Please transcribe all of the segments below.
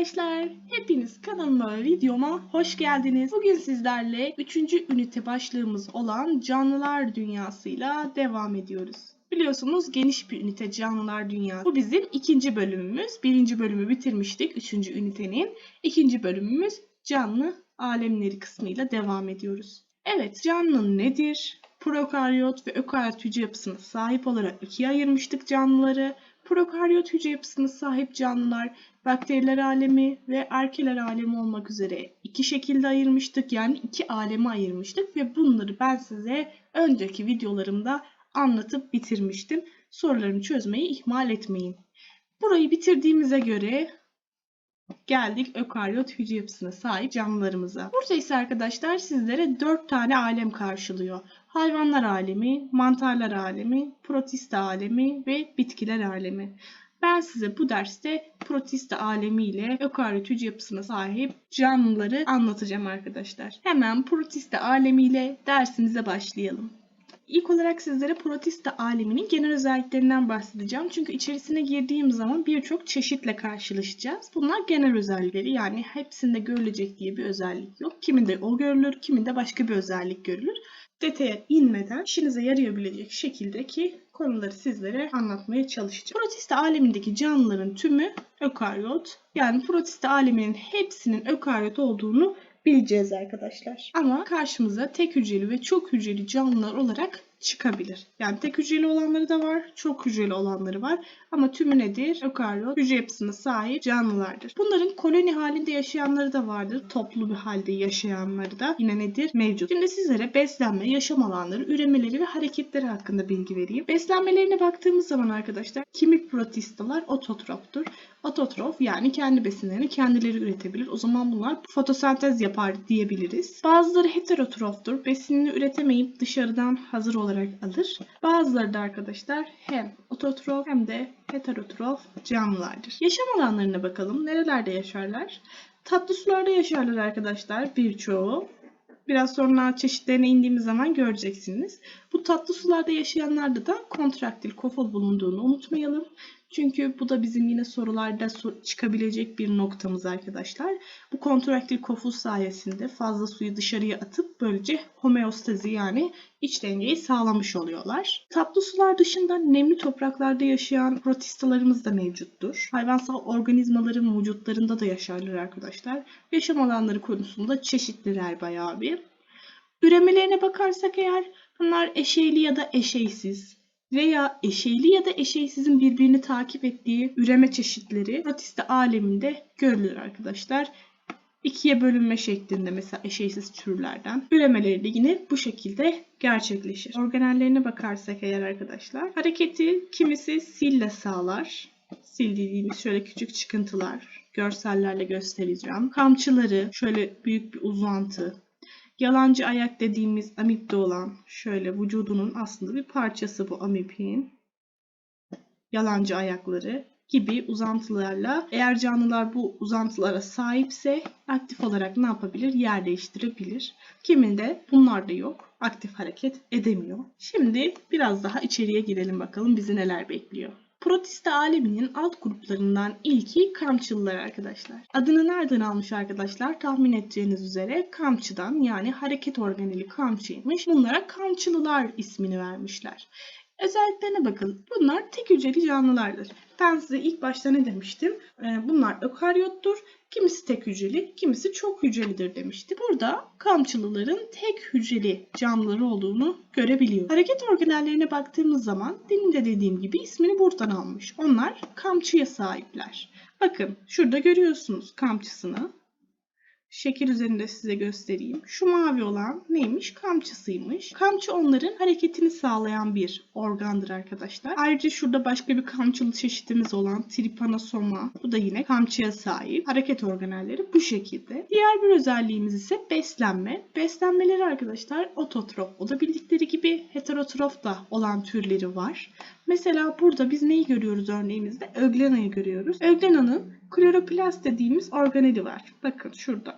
arkadaşlar. Hepiniz kanalıma ve videoma hoş geldiniz. Bugün sizlerle 3. ünite başlığımız olan canlılar dünyasıyla devam ediyoruz. Biliyorsunuz geniş bir ünite canlılar dünyası. Bu bizim ikinci bölümümüz. Birinci bölümü bitirmiştik. Üçüncü ünitenin. ikinci bölümümüz canlı alemleri kısmıyla devam ediyoruz. Evet canlı nedir? Prokaryot ve ökaryot hücre yapısına sahip olarak ikiye ayırmıştık canlıları. Prokaryot hücre yapısına sahip canlılar bakteriler alemi ve arkeler alemi olmak üzere iki şekilde ayırmıştık. Yani iki aleme ayırmıştık ve bunları ben size önceki videolarımda anlatıp bitirmiştim. Sorularını çözmeyi ihmal etmeyin. Burayı bitirdiğimize göre geldik ökaryot hücre yapısına sahip canlılarımıza. Burada ise arkadaşlar sizlere 4 tane alem karşılıyor. Hayvanlar alemi, mantarlar alemi, protista alemi ve bitkiler alemi. Ben size bu derste protista alemi ile ökaryot hücre yapısına sahip canlıları anlatacağım arkadaşlar. Hemen protista alemi ile dersimize başlayalım. İlk olarak sizlere protista aleminin genel özelliklerinden bahsedeceğim. Çünkü içerisine girdiğim zaman birçok çeşitle karşılaşacağız. Bunlar genel özellikleri yani hepsinde görülecek diye bir özellik yok. Kiminde o görülür, kiminde başka bir özellik görülür. Detaya inmeden işinize yarayabilecek şekildeki konuları sizlere anlatmaya çalışacağım. Protista alemindeki canlıların tümü ökaryot. Yani protista aleminin hepsinin ökaryot olduğunu bileceğiz arkadaşlar. Ama karşımıza tek hücreli ve çok hücreli canlılar olarak çıkabilir. Yani tek hücreli olanları da var, çok hücreli olanları var. Ama tümü nedir? Ökaryot hücre yapısına sahip canlılardır. Bunların koloni halinde yaşayanları da vardır. Toplu bir halde yaşayanları da yine nedir? Mevcut. Şimdi sizlere beslenme, yaşam alanları, üremeleri ve hareketleri hakkında bilgi vereyim. Beslenmelerine baktığımız zaman arkadaşlar kimik protistalar ototroptur. Ototrof yani kendi besinlerini kendileri üretebilir. O zaman bunlar fotosentez yapar diyebiliriz. Bazıları heterotroftur. Besinini üretemeyip dışarıdan hazır olarak alır. Bazıları da arkadaşlar hem ototrof hem de heterotrof canlılardır. Yaşam alanlarına bakalım. Nerelerde yaşarlar? Tatlı sularda yaşarlar arkadaşlar birçoğu. Biraz sonra çeşitlerine indiğimiz zaman göreceksiniz. Bu tatlı sularda yaşayanlarda da kontraktil kofol bulunduğunu unutmayalım. Çünkü bu da bizim yine sorularda çıkabilecek bir noktamız arkadaşlar. Bu kontraktil koful sayesinde fazla suyu dışarıya atıp böylece homeostazi yani iç dengeyi sağlamış oluyorlar. Tatlı sular dışında nemli topraklarda yaşayan protistalarımız da mevcuttur. Hayvansal organizmaların vücutlarında da yaşarlar arkadaşlar. Yaşam alanları konusunda çeşitliler bayağı bir. Üremelerine bakarsak eğer bunlar eşeyli ya da eşeysiz, veya eşeyli ya da eşeysizin birbirini takip ettiği üreme çeşitleri protista aleminde görülür arkadaşlar. İkiye bölünme şeklinde mesela eşeysiz türlerden üremeleri de yine bu şekilde gerçekleşir. Organellerine bakarsak eğer arkadaşlar hareketi kimisi sille sağlar. Sil dediğimiz şöyle küçük çıkıntılar görsellerle göstereceğim. Kamçıları şöyle büyük bir uzantı Yalancı ayak dediğimiz amipte olan şöyle vücudunun aslında bir parçası bu amipin. Yalancı ayakları gibi uzantılarla eğer canlılar bu uzantılara sahipse aktif olarak ne yapabilir? Yer değiştirebilir. Kiminde bunlar da yok. Aktif hareket edemiyor. Şimdi biraz daha içeriye girelim bakalım bizi neler bekliyor. Protista aleminin alt gruplarından ilki kamçılılar arkadaşlar. Adını nereden almış arkadaşlar? Tahmin edeceğiniz üzere kamçıdan yani hareket organeli kamçıymış. Bunlara kamçılılar ismini vermişler. Özelliklerine bakın. Bunlar tek hücreli canlılardır. Ben size ilk başta ne demiştim? Ee, bunlar ökaryottur. Kimisi tek hücreli, kimisi çok hücrelidir demişti. Burada kamçılıların tek hücreli canlıları olduğunu görebiliyoruz. Hareket organellerine baktığımız zaman demin de dediğim gibi ismini buradan almış. Onlar kamçıya sahipler. Bakın şurada görüyorsunuz kamçısını şekil üzerinde size göstereyim. Şu mavi olan neymiş? Kamçısıymış. Kamçı onların hareketini sağlayan bir organdır arkadaşlar. Ayrıca şurada başka bir kamçılı çeşitimiz olan tripanosoma. Bu da yine kamçıya sahip. Hareket organelleri bu şekilde. Diğer bir özelliğimiz ise beslenme. Beslenmeleri arkadaşlar ototrof olabildikleri gibi heterotrof da olan türleri var. Mesela burada biz neyi görüyoruz örneğimizde? Öglena'yı görüyoruz. Öglena'nın kloroplast dediğimiz organeli var. Bakın şurada.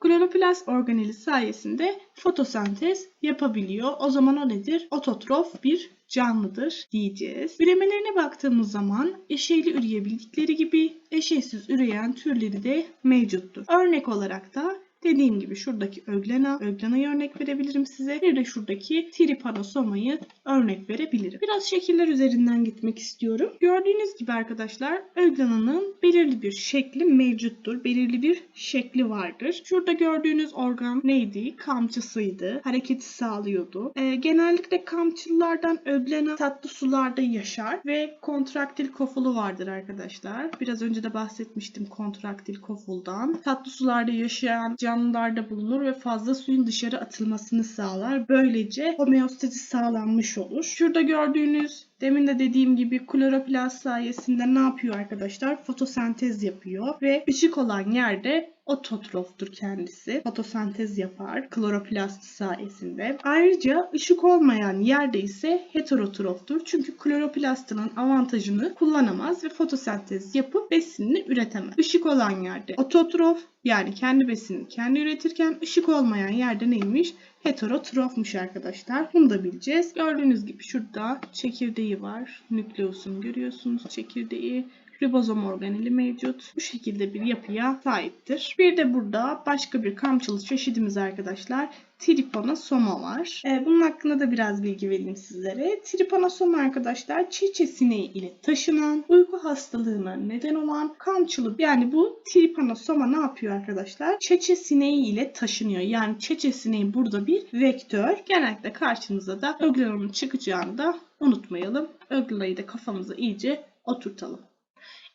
Kloroplast organeli sayesinde fotosentez yapabiliyor. O zaman o nedir? Ototrof bir canlıdır diyeceğiz. Üremelerine baktığımız zaman eşeyli üreyebildikleri gibi eşeysiz üreyen türleri de mevcuttur. Örnek olarak da Dediğim gibi şuradaki öglena, öglenayı örnek verebilirim size. Bir de şuradaki tripanosomayı örnek verebilirim. Biraz şekiller üzerinden gitmek istiyorum. Gördüğünüz gibi arkadaşlar öglenanın belirli bir şekli mevcuttur. Belirli bir şekli vardır. Şurada gördüğünüz organ neydi? Kamçısıydı. Hareketi sağlıyordu. Ee, genellikle kamçılardan öglena tatlı sularda yaşar ve kontraktil kofulu vardır arkadaşlar. Biraz önce de bahsetmiştim kontraktil kofuldan. Tatlı sularda yaşayan canlılarda bulunur ve fazla suyun dışarı atılmasını sağlar. Böylece homeostazi sağlanmış olur. Şurada gördüğünüz Demin de dediğim gibi kloroplast sayesinde ne yapıyor arkadaşlar? Fotosentez yapıyor ve ışık olan yerde ototroftur kendisi. Fotosentez yapar kloroplast sayesinde. Ayrıca ışık olmayan yerde ise heterotroftur. Çünkü kloroplastının avantajını kullanamaz ve fotosentez yapıp besinini üretemez. Işık olan yerde ototrof yani kendi besinini kendi üretirken ışık olmayan yerde neymiş? heterotrofmuş arkadaşlar. Bunu da bileceğiz. Gördüğünüz gibi şurada çekirdeği var. Nükleusunu görüyorsunuz çekirdeği ribozom organeli mevcut. Bu şekilde bir yapıya sahiptir. Bir de burada başka bir kamçılı çeşidimiz arkadaşlar. Tripanosoma var. Ee, bunun hakkında da biraz bilgi vereyim sizlere. Tripanosoma arkadaşlar çiçe sineği ile taşınan, uyku hastalığına neden olan kamçılı yani bu tripanosoma ne yapıyor arkadaşlar? Çeçe sineği ile taşınıyor. Yani çeçe sineği burada bir vektör. Genellikle karşımıza da öglenonun çıkacağını da unutmayalım. Öglenayı da kafamıza iyice oturtalım.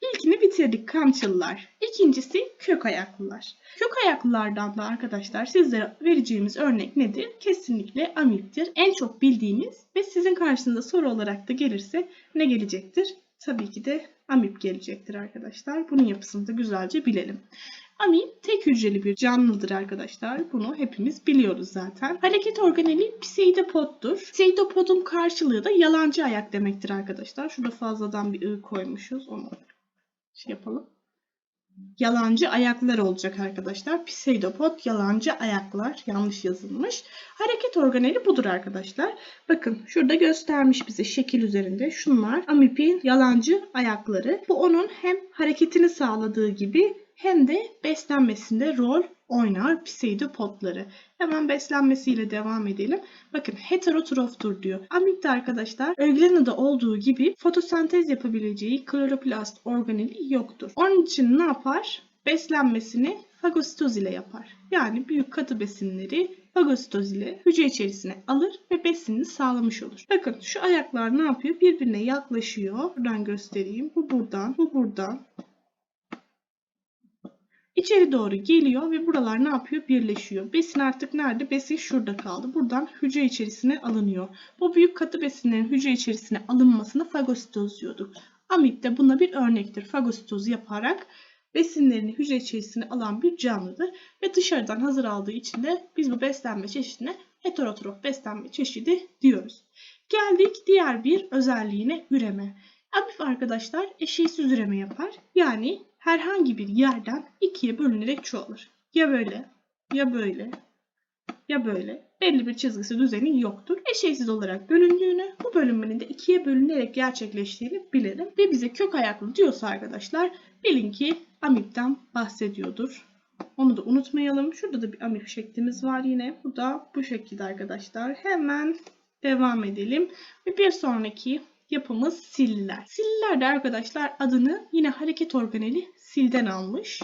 İlkini bitirdik kamçılılar. İkincisi kök ayaklılar. Kök ayaklılardan da arkadaşlar sizlere vereceğimiz örnek nedir? Kesinlikle amiptir. En çok bildiğiniz ve sizin karşınıza soru olarak da gelirse ne gelecektir? Tabii ki de amip gelecektir arkadaşlar. Bunun yapısını da güzelce bilelim. Amip tek hücreli bir canlıdır arkadaşlar. Bunu hepimiz biliyoruz zaten. Hareket organeli pseudopoddur. Pseudopodun karşılığı da yalancı ayak demektir arkadaşlar. Şurada fazladan bir ı koymuşuz. Onu şey yapalım. Yalancı ayaklar olacak arkadaşlar. Pseudopod yalancı ayaklar. Yanlış yazılmış. Hareket organeli budur arkadaşlar. Bakın şurada göstermiş bize şekil üzerinde. Şunlar amipin yalancı ayakları. Bu onun hem hareketini sağladığı gibi hem de beslenmesinde rol oynar pseudopodları. Hemen beslenmesiyle devam edelim. Bakın heterotroftur diyor. Amip arkadaşlar Öglena'da olduğu gibi fotosentez yapabileceği kloroplast organeli yoktur. Onun için ne yapar? Beslenmesini fagositoz ile yapar. Yani büyük katı besinleri fagositoz ile hücre içerisine alır ve besinini sağlamış olur. Bakın şu ayaklar ne yapıyor? Birbirine yaklaşıyor. Buradan göstereyim. Bu buradan, bu buradan. İçeri doğru geliyor ve buralar ne yapıyor? Birleşiyor. Besin artık nerede? Besin şurada kaldı. Buradan hücre içerisine alınıyor. Bu büyük katı besinlerin hücre içerisine alınmasını fagositoz diyorduk. Amip de buna bir örnektir. Fagositoz yaparak besinlerini hücre içerisine alan bir canlıdır ve dışarıdan hazır aldığı için de biz bu beslenme çeşidine heterotrof beslenme çeşidi diyoruz. Geldik diğer bir özelliğine üreme. Amip arkadaşlar eşeğsiz üreme yapar. Yani herhangi bir yerden ikiye bölünerek çoğalır. Ya böyle, ya böyle, ya böyle. Belli bir çizgisi düzeni yoktur. Eşeysiz olarak bölündüğünü, bu bölünmenin de ikiye bölünerek gerçekleştiğini bilelim. Ve bize kök ayaklı diyorsa arkadaşlar bilin ki amipten bahsediyordur. Onu da unutmayalım. Şurada da bir amip şeklimiz var yine. Bu da bu şekilde arkadaşlar. Hemen devam edelim. Ve bir sonraki yapımız silliler. Silliler de arkadaşlar adını yine hareket organeli silden almış.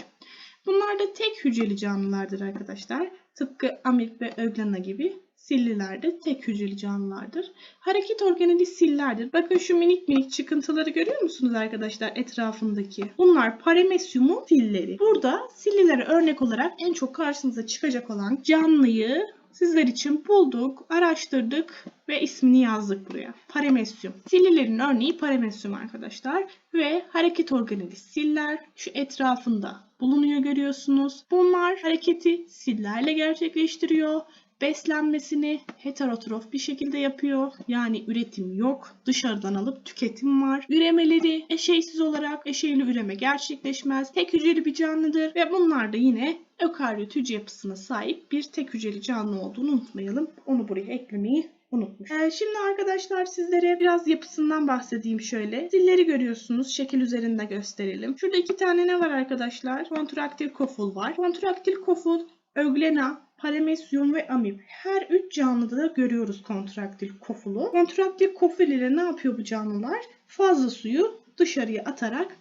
Bunlar da tek hücreli canlılardır arkadaşlar. Tıpkı amip ve öglena gibi silliler de tek hücreli canlılardır. Hareket organeli sillerdir. Bakın şu minik minik çıkıntıları görüyor musunuz arkadaşlar etrafındaki? Bunlar paramesyumun silleri. Burada sillilere örnek olarak en çok karşınıza çıkacak olan canlıyı sizler için bulduk, araştırdık ve ismini yazdık buraya. Paramesyum. Sillerin örneği paramesyum arkadaşlar. Ve hareket organeli siller şu etrafında bulunuyor görüyorsunuz. Bunlar hareketi sillerle gerçekleştiriyor. Beslenmesini heterotrof bir şekilde yapıyor. Yani üretim yok. Dışarıdan alıp tüketim var. Üremeleri eşeysiz olarak eşeyli üreme gerçekleşmez. Tek hücreli bir canlıdır ve bunlar da yine ökaryot hücre yapısına sahip bir tek hücreli canlı olduğunu unutmayalım. Onu buraya eklemeyi unutmuş. Ee, şimdi arkadaşlar sizlere biraz yapısından bahsedeyim şöyle. Dilleri görüyorsunuz. Şekil üzerinde gösterelim. Şurada iki tane ne var arkadaşlar? Kontraktil koful var. Kontraktil koful, öglena, paramesyum ve amip. Her üç canlıda da görüyoruz kontraktil kofulu. Kontraktil koful ile ne yapıyor bu canlılar? Fazla suyu dışarıya atarak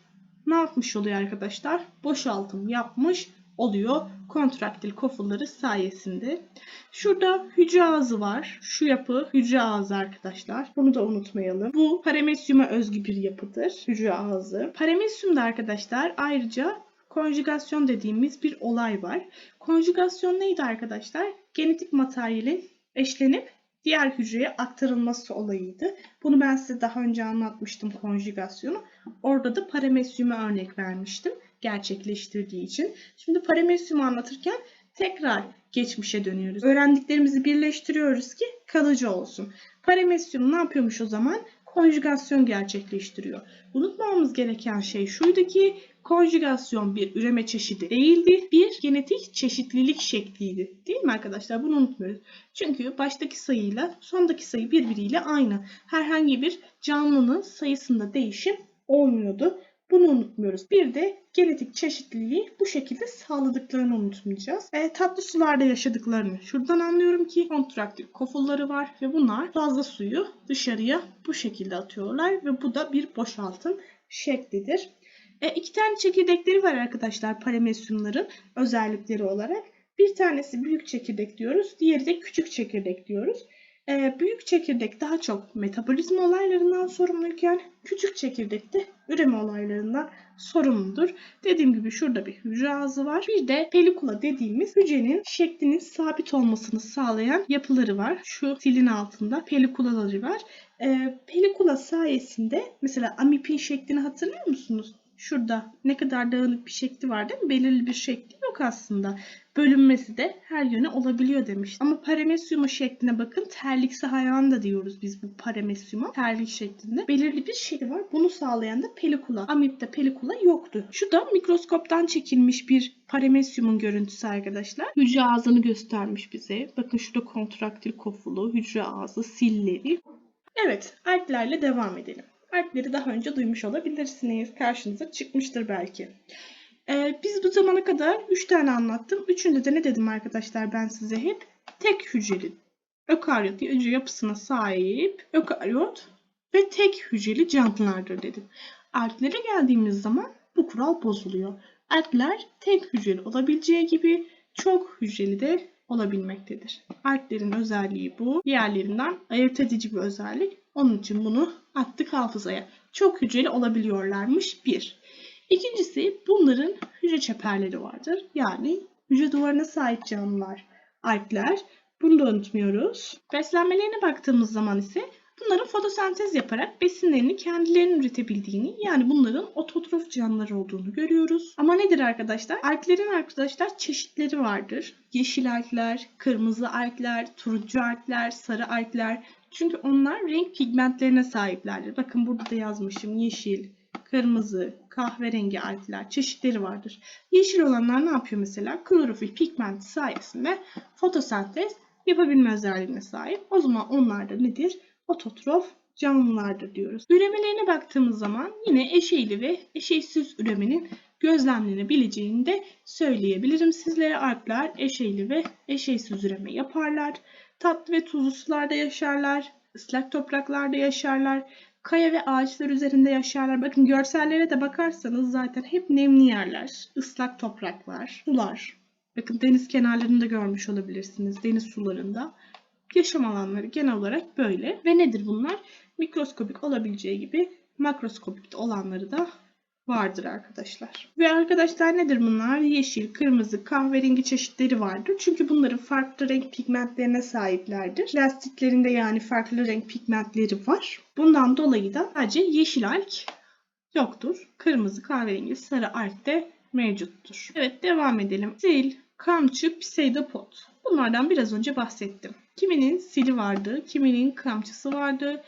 ne yapmış oluyor arkadaşlar? Boşaltım yapmış oluyor kontraktil kofulları sayesinde. Şurada hücre ağzı var. Şu yapı hücre ağzı arkadaşlar. Bunu da unutmayalım. Bu paramesyuma özgü bir yapıdır. Hücre ağzı. Paramesyumda arkadaşlar ayrıca konjugasyon dediğimiz bir olay var. Konjugasyon neydi arkadaşlar? Genetik materyalin eşlenip diğer hücreye aktarılması olayıydı. Bunu ben size daha önce anlatmıştım konjugasyonu. Orada da paramesyuma örnek vermiştim gerçekleştirdiği için. Şimdi paramesyumu anlatırken tekrar geçmişe dönüyoruz. Öğrendiklerimizi birleştiriyoruz ki kalıcı olsun. Paramesyum ne yapıyormuş o zaman? Konjugasyon gerçekleştiriyor. Unutmamamız gereken şey şuydu ki konjugasyon bir üreme çeşidi değildi. Bir genetik çeşitlilik şekliydi. Değil mi arkadaşlar? Bunu unutmuyoruz. Çünkü baştaki sayıyla sondaki sayı birbiriyle aynı. Herhangi bir canlının sayısında değişim olmuyordu. Bunu unutmuyoruz. Bir de genetik çeşitliliği bu şekilde sağladıklarını unutmayacağız. E, tatlı sularda yaşadıklarını şuradan anlıyorum ki kontraktil kofulları var ve bunlar fazla suyu dışarıya bu şekilde atıyorlar ve bu da bir boşaltım şeklidir. E, iki tane çekirdekleri var arkadaşlar paramesyumların özellikleri olarak. Bir tanesi büyük çekirdek diyoruz, diğeri de küçük çekirdek diyoruz. E, büyük çekirdek daha çok metabolizma olaylarından sorumluyken küçük çekirdek de üreme olaylarından sorumludur. Dediğim gibi şurada bir hücre ağzı var. Bir de pelikula dediğimiz hücrenin şeklinin sabit olmasını sağlayan yapıları var. Şu silin altında pelikulaları var. E, pelikula sayesinde mesela amipin şeklini hatırlıyor musunuz? Şurada ne kadar dağınık bir şekli var değil mi? Belirli bir şekli yok aslında. Bölünmesi de her yöne olabiliyor demiş. Ama paramesyumu şekline bakın. Terliksi hayvan da diyoruz biz bu paramesyuma. Terlik şeklinde. Belirli bir şekli var. Bunu sağlayan da pelikula. Amipte pelikula yoktu. Şu da mikroskoptan çekilmiş bir paramesyumun görüntüsü arkadaşlar. Hücre ağzını göstermiş bize. Bakın şurada kontraktil kofulu, hücre ağzı, silleri. Evet, alplerle devam edelim. Alpleri daha önce duymuş olabilirsiniz. Karşınıza çıkmıştır belki. Ee, biz bu zamana kadar 3 tane anlattım. Üçünde de ne dedim arkadaşlar ben size hep? Tek hücreli ökaryot hücre yapısına sahip ökaryot ve tek hücreli canlılardır dedim. Alplere geldiğimiz zaman bu kural bozuluyor. Alpler tek hücreli olabileceği gibi çok hücreli de olabilmektedir. Alplerin özelliği bu. Diğerlerinden ayırt edici bir özellik. Onun için bunu attık hafızaya. Çok hücreli olabiliyorlarmış bir. İkincisi bunların hücre çeperleri vardır. Yani hücre duvarına sahip canlılar. Alpler. Bunu da unutmuyoruz. Beslenmelerine baktığımız zaman ise bunların fotosentez yaparak besinlerini kendilerinin üretebildiğini yani bunların ototrof canlılar olduğunu görüyoruz. Ama nedir arkadaşlar? Alplerin arkadaşlar çeşitleri vardır. Yeşil alpler, kırmızı alpler, turuncu alpler, sarı alpler. Çünkü onlar renk pigmentlerine sahiplerdir. Bakın burada da yazmışım yeşil, kırmızı, kahverengi algler çeşitleri vardır. Yeşil olanlar ne yapıyor mesela? Klorofil pigmenti sayesinde fotosentez yapabilme özelliğine sahip. O zaman onlar da nedir? Ototrof canlılardır diyoruz. Üremelerine baktığımız zaman yine eşeyli ve eşeysiz üremenin gözlemlenebileceğini de söyleyebilirim sizlere. Alpler eşeyli ve eşeysiz üreme yaparlar. Tatlı ve tuzlu sularda yaşarlar. ıslak topraklarda yaşarlar. Kaya ve ağaçlar üzerinde yaşarlar. Bakın görsellere de bakarsanız zaten hep nemli yerler. ıslak topraklar, sular. Bakın deniz kenarlarında görmüş olabilirsiniz. Deniz sularında. Yaşam alanları genel olarak böyle. Ve nedir bunlar? Mikroskopik olabileceği gibi makroskopik olanları da vardır arkadaşlar. Ve arkadaşlar nedir bunlar? Yeşil, kırmızı, kahverengi çeşitleri vardır. Çünkü bunların farklı renk pigmentlerine sahiplerdir. Plastiklerinde yani farklı renk pigmentleri var. Bundan dolayı da sadece yeşil alg yoktur. Kırmızı, kahverengi, sarı alg de mevcuttur. Evet devam edelim. Sil, kamçı, pseudopod. Bunlardan biraz önce bahsettim. Kiminin sili vardı, kiminin kamçısı vardı,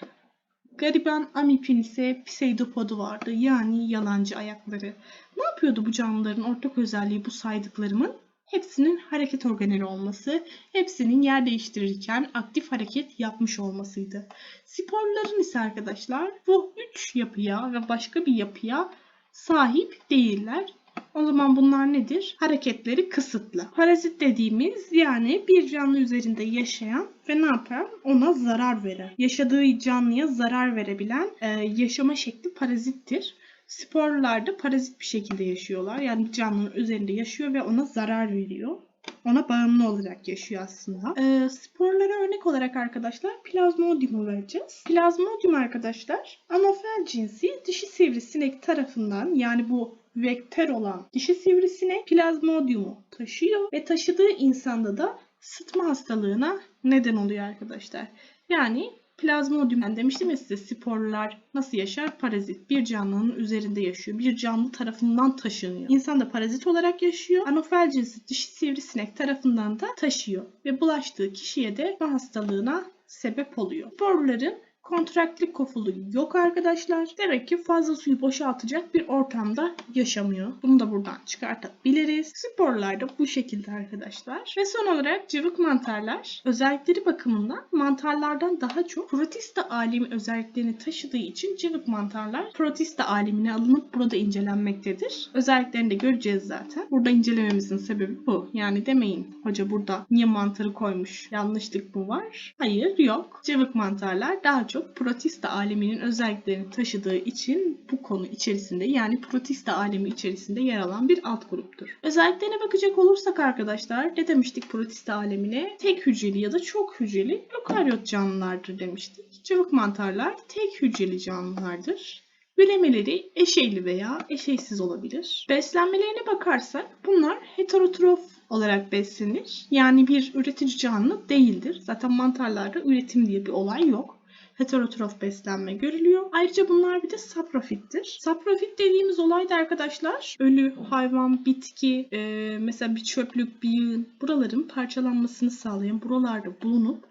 Gariban amipin ise pseudopodu vardı. Yani yalancı ayakları. Ne yapıyordu bu canlıların ortak özelliği bu saydıklarımın? hepsinin hareket organeli olması, hepsinin yer değiştirirken aktif hareket yapmış olmasıydı. Sporların ise arkadaşlar bu üç yapıya ve başka bir yapıya sahip değiller. O zaman bunlar nedir? Hareketleri kısıtlı. Parazit dediğimiz yani bir canlı üzerinde yaşayan ve ne yapar? Ona zarar veren. Yaşadığı canlıya zarar verebilen e, yaşama şekli parazittir. Sporlar da parazit bir şekilde yaşıyorlar. Yani canlının üzerinde yaşıyor ve ona zarar veriyor. Ona bağımlı olarak yaşıyor aslında. Ee, sporlara örnek olarak arkadaşlar plazmodiumu vereceğiz. Plazmodium arkadaşlar anofel cinsi dişi sivrisinek tarafından yani bu vektör olan dişi sivrisinek plazmodiumu taşıyor ve taşıdığı insanda da sıtma hastalığına neden oluyor arkadaşlar. Yani plazmodium ben demiştim ya size sporlar nasıl yaşar? Parazit. Bir canlının üzerinde yaşıyor. Bir canlı tarafından taşınıyor. İnsan da parazit olarak yaşıyor. Anofel cinsi dişi sivrisinek tarafından da taşıyor. Ve bulaştığı kişiye de bu hastalığına sebep oluyor. Sporların kontraktlik kofulu yok arkadaşlar. Demek ki fazla suyu boşaltacak bir ortamda yaşamıyor. Bunu da buradan çıkartabiliriz. Sporlar da bu şekilde arkadaşlar. Ve son olarak cıvık mantarlar özellikleri bakımından mantarlardan daha çok protista alemi özelliklerini taşıdığı için cıvık mantarlar protista alemine alınıp burada incelenmektedir. Özelliklerini de göreceğiz zaten. Burada incelememizin sebebi bu. Yani demeyin hoca burada niye mantarı koymuş yanlışlık mı var? Hayır yok. Cıvık mantarlar daha çok protista aleminin özelliklerini taşıdığı için bu konu içerisinde yani protista alemi içerisinde yer alan bir alt gruptur. Özelliklerine bakacak olursak arkadaşlar ne demiştik protista alemine? Tek hücreli ya da çok hücreli ökaryot canlılardır demiştik. Cıvık mantarlar tek hücreli canlılardır. Üremeleri eşeyli veya eşeysiz olabilir. Beslenmelerine bakarsak bunlar heterotrof olarak beslenir. Yani bir üretici canlı değildir. Zaten mantarlarda üretim diye bir olay yok heterotrof beslenme görülüyor. Ayrıca bunlar bir de saprofittir. Saprofit dediğimiz olay da arkadaşlar ölü hayvan, bitki, e, mesela bir çöplük, bir yığın buraların parçalanmasını sağlayan, buralarda bulunup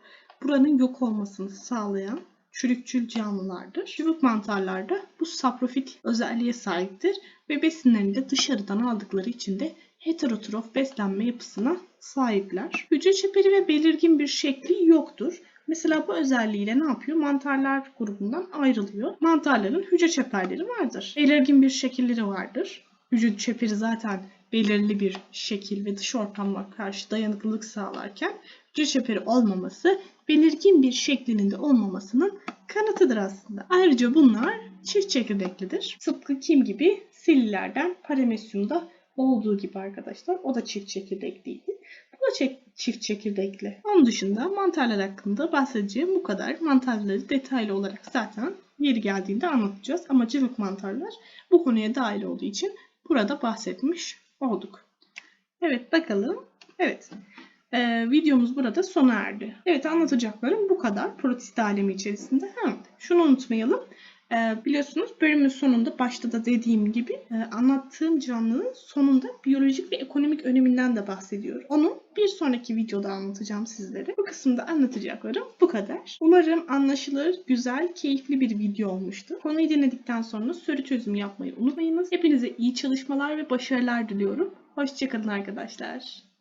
buranın yok olmasını sağlayan çürükçül canlılardır. Çubuk mantarlar da bu saprofit özelliğe sahiptir ve besinlerini de dışarıdan aldıkları için de heterotrof beslenme yapısına sahipler. Hücre çeperi ve belirgin bir şekli yoktur. Mesela bu özelliğiyle ne yapıyor? Mantarlar grubundan ayrılıyor. Mantarların hücre çeperleri vardır. Belirgin bir şekilleri vardır. Hücre çeperi zaten belirli bir şekil ve dış ortama karşı dayanıklılık sağlarken hücre çeperi olmaması belirgin bir şeklinin de olmamasının kanıtıdır aslında. Ayrıca bunlar çift çekirdeklidir. Tıpkı kim gibi sillilerden paramesyumda olduğu gibi arkadaşlar. O da çift çekirdekliydi. Da çift çekirdekli. Onun dışında mantarlar hakkında bahsedeceğim bu kadar. Mantarları detaylı olarak zaten yeri geldiğinde anlatacağız. Ama cıvık mantarlar bu konuya dahil olduğu için burada bahsetmiş olduk. Evet bakalım. Evet. Ee, videomuz burada sona erdi. Evet anlatacaklarım bu kadar. Protist alemi içerisinde. Ha, şunu unutmayalım. Ee, biliyorsunuz bölümün sonunda başta da dediğim gibi e, anlattığım canlının sonunda biyolojik ve ekonomik öneminden de bahsediyorum. Onu bir sonraki videoda anlatacağım sizlere. Bu kısımda anlatacaklarım bu kadar. Umarım anlaşılır, güzel, keyifli bir video olmuştur. Konuyu dinledikten sonra soru çözüm yapmayı unutmayınız. Hepinize iyi çalışmalar ve başarılar diliyorum. Hoşçakalın arkadaşlar.